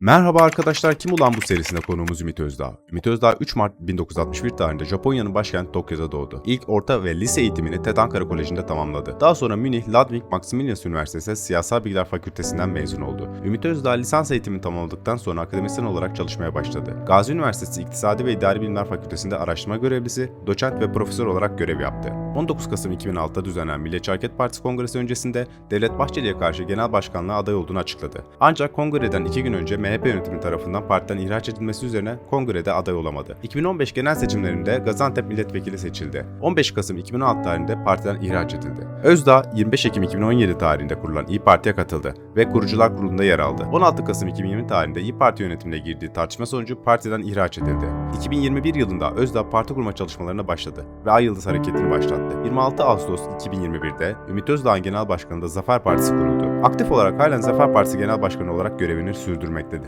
Merhaba arkadaşlar, Kim Ulan bu serisinde konuğumuz Ümit Özdağ. Ümit Özdağ 3 Mart 1961 tarihinde Japonya'nın başkenti Tokyo'da doğdu. İlk orta ve lise eğitimini TED Ankara Koleji'nde tamamladı. Daha sonra Münih Ludwig Maximilians Üniversitesi Siyasal Bilgiler Fakültesinden mezun oldu. Ümit Özdağ lisans eğitimini tamamladıktan sonra akademisyen olarak çalışmaya başladı. Gazi Üniversitesi İktisadi ve İdari Bilimler Fakültesi'nde araştırma görevlisi, doçent ve profesör olarak görev yaptı. 19 Kasım 2006'da düzenlenen Milliyetçi Hareket Partisi Kongresi öncesinde Devlet Bahçeli'ye karşı genel başkanlığa aday olduğunu açıkladı. Ancak kongreden iki gün önce MHP yönetimi tarafından partiden ihraç edilmesi üzerine kongrede aday olamadı. 2015 genel seçimlerinde Gaziantep milletvekili seçildi. 15 Kasım 2016 tarihinde partiden ihraç edildi. Özdağ 25 Ekim 2017 tarihinde kurulan İyi Parti'ye katıldı ve kurucular kurulunda yer aldı. 16 Kasım 2020 tarihinde İyi Parti yönetimine girdiği tartışma sonucu partiden ihraç edildi. 2021 yılında Özdağ parti kurma çalışmalarına başladı ve Ay Yıldız Hareketi'ni başlattı. 26 Ağustos 2021'de Ümit Özdağ'ın genel başkanlığında Zafer Partisi kuruldu. Aktif olarak halen Zafer Partisi Genel Başkanı olarak görevini sürdürmektedir.